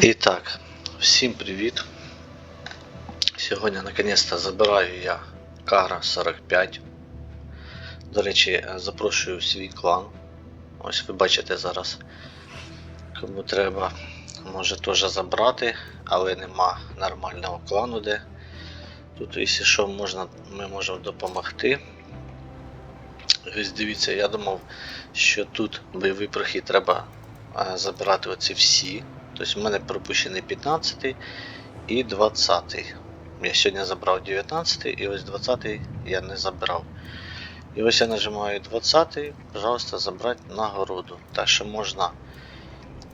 І так, всім привіт. Сьогодні наконец-то забираю я Кара 45. До речі, е, запрошую свій клан. Ось ви бачите зараз. Кому треба, може теж забрати, але нема нормального клану, де. Тут, якщо що, можна, ми можемо допомогти. Ось дивіться, я думав, що тут бойовий прохід треба е, забирати оці всі. Тобто в мене пропущений 15 і 20. Я сьогодні забрав 19 і ось 20 я не забрав. І ось я нажимаю 20, пожалуйста, забрати нагороду. Так що можна,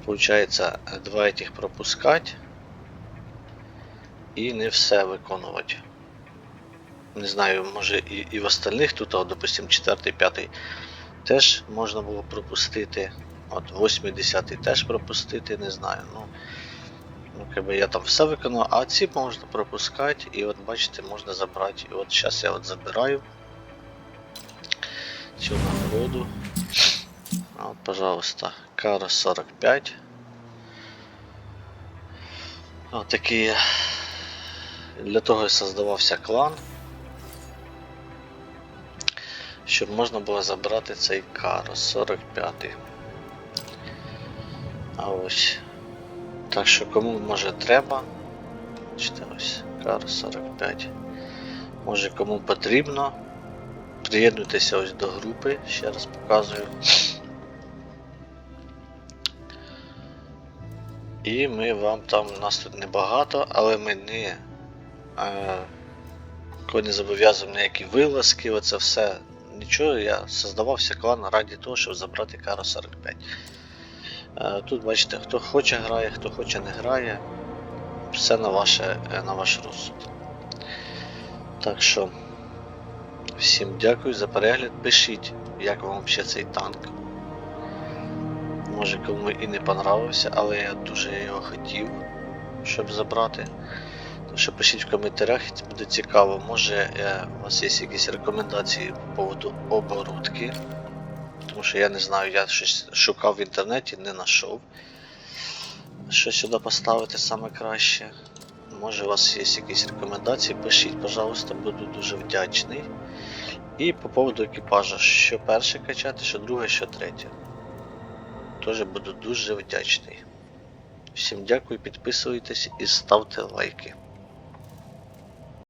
получається, два этих пропускати і не все виконувати. Не знаю, може і, і в остальних тут, от, допустим, 4, 5 теж можна було пропустити. От 80 теж пропустити, не знаю. Ну, ну якби я там все виконав, а ці можна пропускати, і от бачите, можна забрати. І от зараз я от забираю цю нагороду. От, пожалуйста, Кара 45. От такі. Для того і создавався клан. Щоб можна було забрати цей Каро 45. А ось. Так що кому може треба. Бачите, ось Кар 45. Може кому потрібно. Приєднуйтеся ось до групи, ще раз показую. І ми вам там, нас тут небагато, але ми не, е, не зобов'язуємо ніякі вилазки, оце все. Нічого, я создавався клан раді того, щоб забрати Каро 45. Е, Тут бачите, хто хоче грає, хто хоче не грає. Все на, ваше, е, на ваш розсуд. Так що, всім дякую за перегляд. Пишіть, як вам взагалі цей танк. Може кому і не понравився, але я дуже його хотів, щоб забрати. Так що пишіть в коментарях, буде цікаво. Може е, у вас є якісь рекомендації по поводу оборудки. Тому що я не знаю, я щось шукав в інтернеті, не знайшов. Що сюди поставити саме краще. Може у вас є якісь рекомендації, пишіть, пожалуйста, буду дуже вдячний. І по поводу екіпажа, що перше качати, що друге, що третє. Теж буду дуже вдячний. Всім дякую, підписуйтесь і ставте лайки.